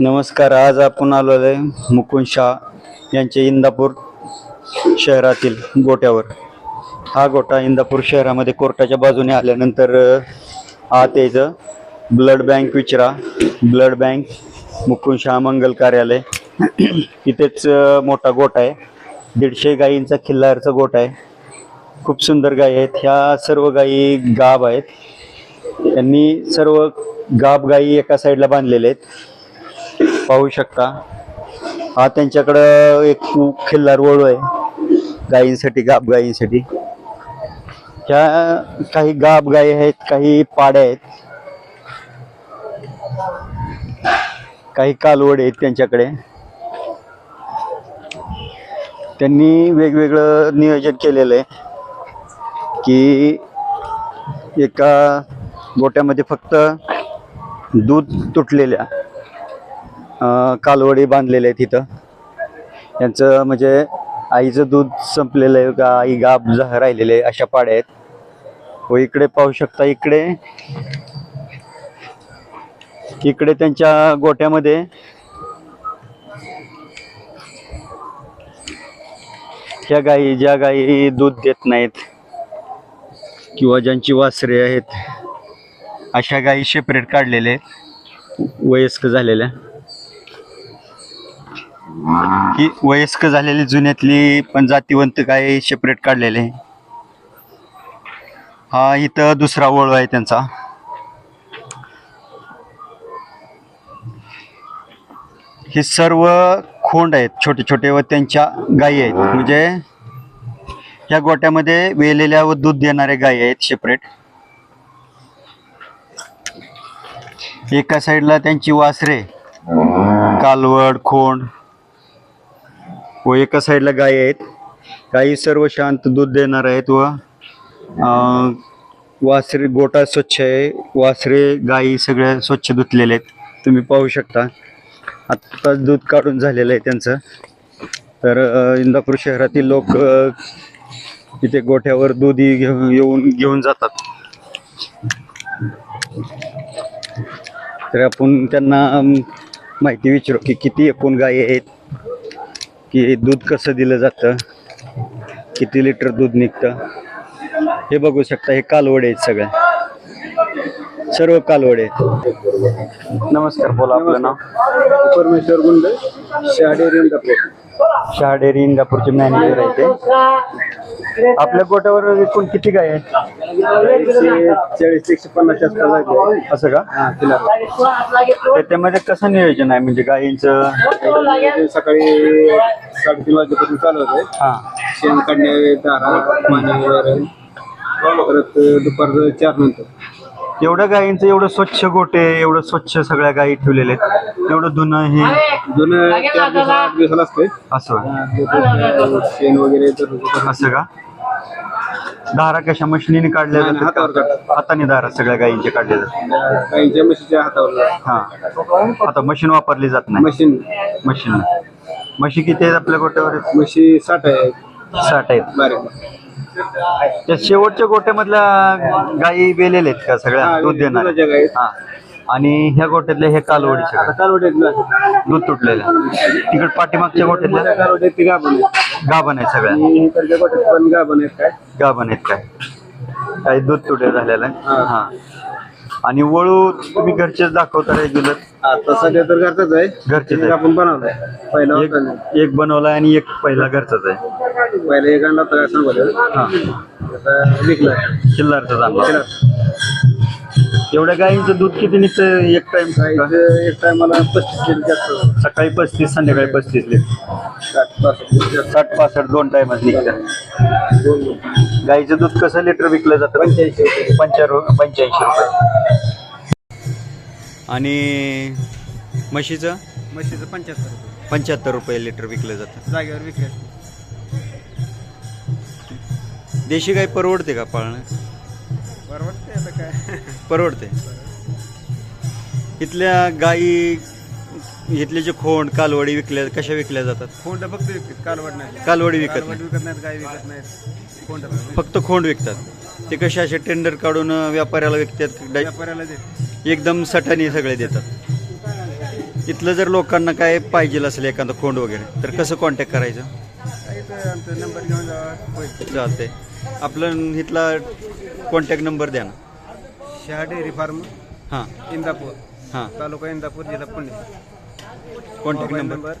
नमस्कार आज आपण आलेलो आहे मुकुंद शाह यांचे इंदापूर शहरातील गोट्यावर. हा गोटा इंदापूर शहरामध्ये कोर्टाच्या बाजूने आल्यानंतर आत यायचं. ब्लड बँक विचरा. ब्लड बँक मुकुंद शाह मंगल कार्यालय. इथेच मोठा गोटा आहे. दीडशे गायींचा खिल्लारचा गोटा आहे. खूप सुंदर गायी आहेत. ह्या सर्व गायी गाब आहेत. त्यांनी सर्व गाब गायी एका साईडला बांधलेले आहेत. पाहू शकता. हा त्यांच्याकडं एक खिल्लार वळू आहे. गायींसाठी गाब गायींसाठी. ह्या काही गाब गायी आहेत काही पाड्या आहेत. काही कालवड आहेत त्यांच्याकडे. त्यांनी वेगवेगळं नियोजन केलेलं आहे की एका गोट्यामध्ये फक्त दूध तुटलेल्या कालवडी बांधलेल्या आहेत तिथं. यांचं म्हणजे आईचं दूध संपलेलं आहे का आई गाब राहिलेले आहे अशा पाड्या आहेत. व इकडे पाहू शकता इकडे. इकडे त्यांच्या गोट्यामध्ये. ह्या गायी ज्या गायी दूध देत नाहीत किंवा ज्यांची वासरे आहेत अशा गायी सेपरेट काढलेले आहेत वयस्क झालेल्या. ही वयस्क झालेली जुन्यातली पण जातीवंत गाय सेपरेट काढलेले. हा इथं दुसरा वळू आहे त्यांचा. हे सर्व खोंड आहेत छोटे छोटे व त्यांच्या गायी आहेत. म्हणजे या गोट्यामध्ये वेलेल्या व दूध देणाऱ्या गायी आहेत सेपरेट एका साईडला त्यांची वासरे कालवड खोंड व एका साईडला गाय आहेत. गायी सर्व शांत दूध देणार आहेत व वासरे गोटा स्वच्छ आहे. वासरे गायी सगळ्या स्वच्छ धुतलेले आहेत. तुम्ही पाहू शकता. आत्ताच दूध काढून झालेलं आहे त्यांचं. तर इंदापूर शहरातील लोक इथे गोठ्यावर दूध घेऊन येऊन घेऊन जातात. तर आपण त्यांना माहिती विचारू की किती एकूण गायी आहेत. की दूध कसं दिलं जातं किती लिटर दूध निघतं हे बघू शकता हे कालवडे आहेत सगळ्या सर्व कालवडे आहेत. नमस्कार बोला आपलं नाव? परमेश्वर गुंड शहाडेरी इंदापूर शहा डेअरी इंदापूरचे मॅनेजर आहे ते. आपल्या गोट्यावर एकूण किती गाय आहेत? चाळीस एकशे पन्नास आसपास आहे असं का? हा त्यामध्ये कसं नियोजन आहे? म्हणजे गायींचं? सकाळी साडेतीन वाजेपासून चालू होते हां. शेण काढणे दारा पाणी परत दुपारचं चार नंतर. एवढ्या गायींचं एवढं स्वच्छ गोटे एवढं स्वच्छ सगळ्या गायी ठेवलेले आहेत. एवढं धुणं हे. जुनं चार दिवसाला आठ दिवसाला असते. असं. शेण वगैरे तर असं का? धारा कशा मशिनीने काढल्या नाही, जातात हातावर? काढतात. हाताने धारा सगळ्या गायींच्या काढल्या जातात. गाईच्या म्हशीच्या हातावर. हा. आता मशीन वापरली जात नाही. मशीन. मशीन. म्हशी किती आहेत आपल्या गोट्यावर? म्हशी साठ आहे साठ आहेत. बारीक. त्या शेवटच्या गोट्यामधल्या गायी बेलेले आहेत का सगळ्या? दूध देणार गायी. हा. आणि ह्या गोट्यातल्या हे कालवडी आता सगळ्या कालवडे दूध तुटलेल्या तिकड पाठीमागच्या गोट्यातल्या? ती गाभण आहे गाभण आहेत सगळ्या. आणि इकडच्या गोट्यात पण गाभण आहेत काय? गाभण आहेत काय? काही दूध तुटे झालेलं आहे. हा. आणि वळू तुम्ही घरचेच दाखवता रेग्युलर आता सध्या तर घरचाच आहे. घरचेच आहे. आपण बनवलाय. पहिला होता. नाही. एक एक बनवलाय आणि एक पहिला घरचाच आहे. हा. आता विकलाय चिल्लारचा एवढ्या गायींचं दूध किती निघतं एक टाइम गाईचं एक टायमाला पस्तीस लिटर जास्त. सकाळी पस्तीस संध्याकाळी पस्तीस लिटर. साठ पासष्ट लिटर साठ पासष्ट दोन टाइमच निघतं. दोन गाईचं दूध कसं लिटर विकलं जातं? पंच्याऐंशी रुपये. पंच्याऐंशी रुपये. आणि म्हशीचं? म्हशीचं पंच्याहत्तर रुपये. पंच्याहत्तर रुपये लिटर विकलं जातं. जागेवर विकले. देशी गाय परवडते का पाळणं? परवडते आता काय? परवडते. इथल्या गायी इथले जे खोंड कालवडी विकल्या कशा विकल्या जातात? फोंड फक्त विकत कालवड नाही. कालवडी विकत कालवड नाही. विकत नाहीत गाय विकत नाहीत. फोंड फक्त खोंड विकतात. ते कसे असे टेंडर काढून व्यापाऱ्याला विकतात डाय- व्यापाऱ्याला दे एकदम सटाने सगळे देतात. इथलं जर लोकांना काय पाहिजे असेल एखादं कोंड वगैरे तर कसं कॉन्टॅक्ट करायचं? आमचा नंबर घेऊन जावा. आपलं इथला कॉन्टॅक्ट नंबर द्या ना. शहा डेअरी फार्म हां. इंदापूर हां. तालुका इंदापूर जिल्हा Pune. Contact mobile number number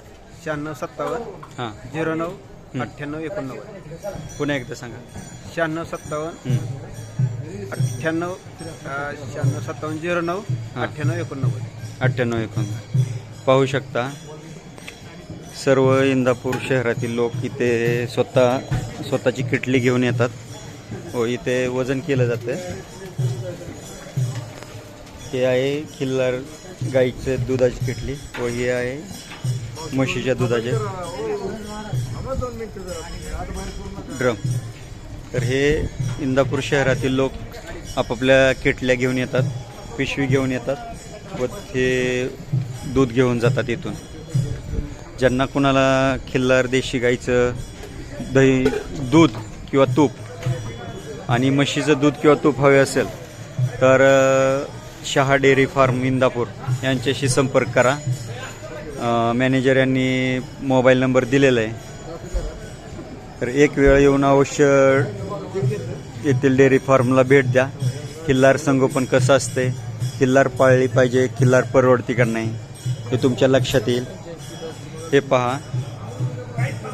शहाण्णव सत्तावन्न हां. झिरो नऊ अठ्ठ्याण्णव एकोणनव्वद. पुन्हा एकदा सांगा. शहाण्णव सत्तावन्न हं. अठ्ठ्याण्णव अं, शहाण्णव सत्तावन्न झिरो नऊ हा. अठ्ठ्याण्णव एकोणनव्वद. अठ्ठ्याण्णव एकोण पाहू शकता. सर्व इंदापूर शहरातील लोक इथे स्वतः स्वतःची किटली घेऊन येतात. व इथे वजन केलं जातं. हे आहे खिल्लार गाईचे दुधाची किटली व ही आहे म्हशीच्या दुधाचे ड्रम. तर हे इंदापूर शहरातील लोक आपापल्या किटल्या घेऊन येतात पिशवी घेऊन येतात व ते दूध घेऊन जातात इथून. ज्यांना कुणाला खिल्लार देशी गाईचं दही दूध किंवा तूप आणि म्हशीचं दूध किंवा तूप हवे असेल तर शहा डेअरी फार्म इंदापूर यांच्याशी संपर्क करा. मॅनेजर यांनी मोबाईल नंबर दिलेला आहे. तर एक वेळ येऊन अवश्य येथील डेअरी फार्मला भेट द्या. किल्लार संगोपन कसं असते किल्लार पाळली पाहिजे किल्लार परवडती का नाही? हे तुमच्या लक्षात येईल. हे पहा.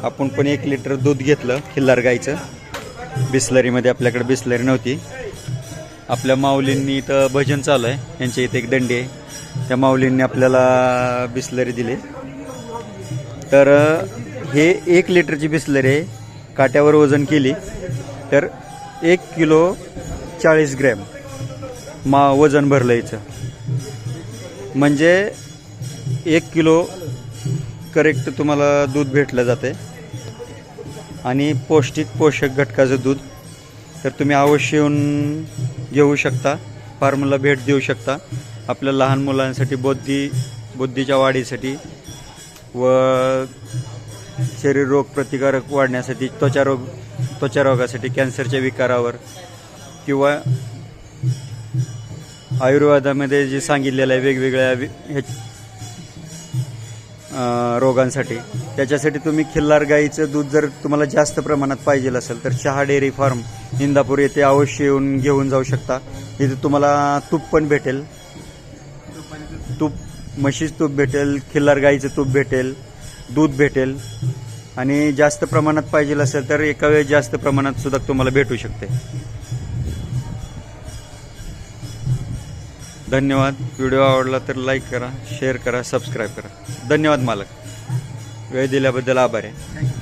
आपण पण एक लिटर दूध घेतलं खिल्लार गाईचं. बिस्लरीमध्ये आपल्याकडे बिस्लरी नव्हती. आपल्या माऊलींनी इथं भजन चालू आहे. यांच्या इथे एक दंडी आहे. त्या माऊलींनी आपल्याला बिस्लरी दिली. तर हे एक लिटरची बिस्लरी आहे. काट्यावर वजन केली. तर एक किलो चाळीस ग्रॅम मा वजन भरलं याचं म्हणजे एक किलो करेक्ट तुम्हाला दूध भेटलं जाते आणि पौष्टिक पोषक घटकाचं दूध तर तुम्ही अवश्य येऊन घेऊ शकता फार्मला भेट देऊ शकता. आपल्या लहान मुलांसाठी बुद्धी बुद्धीच्या वाढीसाठी व शरीर रोग प्रतिकारक वाढण्यासाठी त्वचा रोग त्वचा रोगासाठी कॅन्सरच्या विकारावर किंवा आयुर्वेदामध्ये जे सांगितलेलं आहे वेगवेगळ्या हे रोगांसाठी. त्याच्यासाठी तुम्ही खिल्लार गाईचं दूध जर तुम्हाला जास्त प्रमाणात पाहिजे असेल तर शहा डेअरी फार्म इंदापूर येथे अवश्य येऊन घेऊन जाऊ शकता. इथे तुम्हाला तूप पण भेटेल. तूप म्हशीचं तूप भेटेल खिल्लार गाईचं तूप भेटेल दूध भेटेल. आणि जास्त प्रमाणात पाहिजे असेल तर एका वेळेस जास्त प्रमाणात सुद्धा तुम्हाला भेटू शकते. धन्यवाद. व्हिडिओ आवडला तर लाईक करा शेअर करा सबस्क्राईब करा. धन्यवाद मालक. वेळ दिल्याबद्दल आभार आहे.